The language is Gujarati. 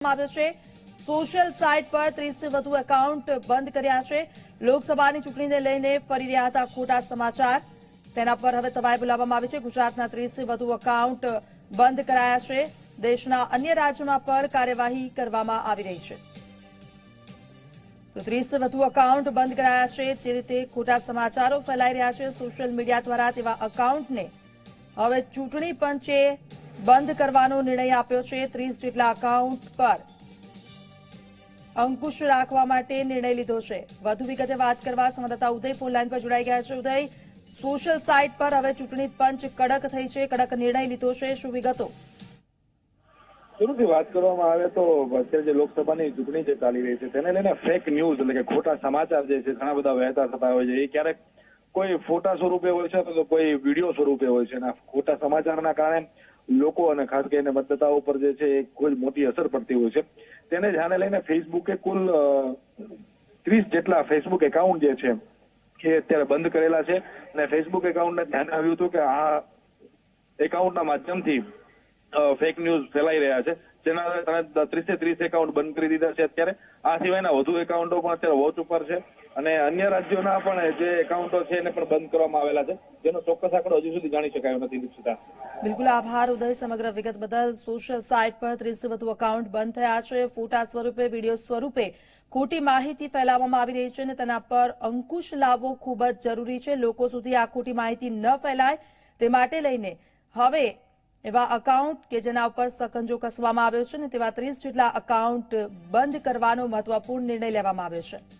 સોશિયલ સાઇટ પર ત્રીસથી વધુ એકાઉન્ટ બંધ કર્યા છે. લોકસભાની ચૂંટણીને લઈને ફરી રહ્યા હતા ખોટા સમાચાર. તેના પર હવે તવાઈ બોલાવવામાં આવી છે. ગુજરાતના ત્રીસથી વધુ એકાઉન્ટ બંધ કરાયા છે. દેશના અન્ય રાજ્યોમાં પર કાર્યવાહી કરવામાં આવી રહી છે. તો ત્રીસથી વધુ એકાઉન્ટ બંધ કરાયા છે. જે રીતે ખોટા સમાચારો ફેલાઈ રહ્યા છે સોશિયલ મીડિયા દ્વારા તેવા એકાઉન્ટને હવે ચૂંટણી પંચે બંધ કરવાનો નિર્ણય આપ્યો છે. ત્રીસ જેટલા એકાઉન્ટ પર અંકુશ રાખવા માટે નિર્ણય લીધો છે. વધુ વિગતે વાત કરવા સંવાદદાતા ઉદય ફોન લાઈન પર જોડાઈ ગયા છે. ઉદય સોશિયલ સાઇટ પર હવે ચૂંટણી પંચ કડક થઈ છે. કડક નિર્ણય લીધો છે. શું વિગતો? શરૂથી વાત કરવામાં આવે તો અત્યારે જે લોકસભાની ચૂંટણી જે ચાલી રહી છે, તેને લઈને ફેક ન્યૂઝ એટલે કે ખોટા સમાચાર જે છે, ઘણા બધા વહેતા થતા હોય છે. એ ક્યારેક કોઈ ફોટા સ્વરૂપે હોય છે તો કોઈ વીડિયો સ્વરૂપે હોય છે. અને ખોટા સમાચારના કારણે લોકો અને ખાસ કરીને મતદાતાઓ પર જે છે એ કોઈ મોટી અસર પડતી હોય છે. તેને ધ્યાને લઈને ફેસબુકે કુલ ત્રીસ જેટલા ફેસબુક એકાઉન્ટ જે છે એ અત્યારે બંધ કરેલા છે. અને ફેસબુક એકાઉન્ટને ધ્યાને આવ્યું હતું કે આ એકાઉન્ટના માધ્યમથી ફેક ન્યૂઝ ફેલાઈ રહ્યા છે. જેના ત્રીસે ત્રીસ એકાઉન્ટ બંધ કરી દીધા છે અત્યારે. આ સિવાયના વધુ એકાઉન્ટો પણ અત્યારે વોચ ઉપર છે. અને અન્ય રાજ્યોના પણ જે એકાઉન્ટો છે એને પણ બંધ કરવામાં આવેલા છે, જેનો ચોક્કસ આંકડો હજુ સુધી જાણી શકાયો નથી દીક્ષિતા બિલકુલ આભાર, ઉદય સમગ્ર વિગત બદલ. સોશિયલ સાઇટ પર ત્રીસથી વધુ એકાઉન્ટ બંધ થયા છે. ફોટા સ્વરૂપે વીડિયો સ્વરૂપે ખોટી માહિતી ફેલાવવામાં આવી રહી છે અને તેના પર અંકુશ લાવવો ખૂબ જ જરૂરી છે. લોકો સુધી આ ખોટી માહિતી ન ફેલાય. તે માટે લઈને હવે એવા અકાઉન્ટ કે જેના ઉપર સકંજો કસવામાં આવ્યો છે ને તેવા ત્રીસ જેટલા અકાઉન્ટ બંધ કરવાનો મહત્વપૂર્ણ નિર્ણય લેવામાં આવ્યો છે.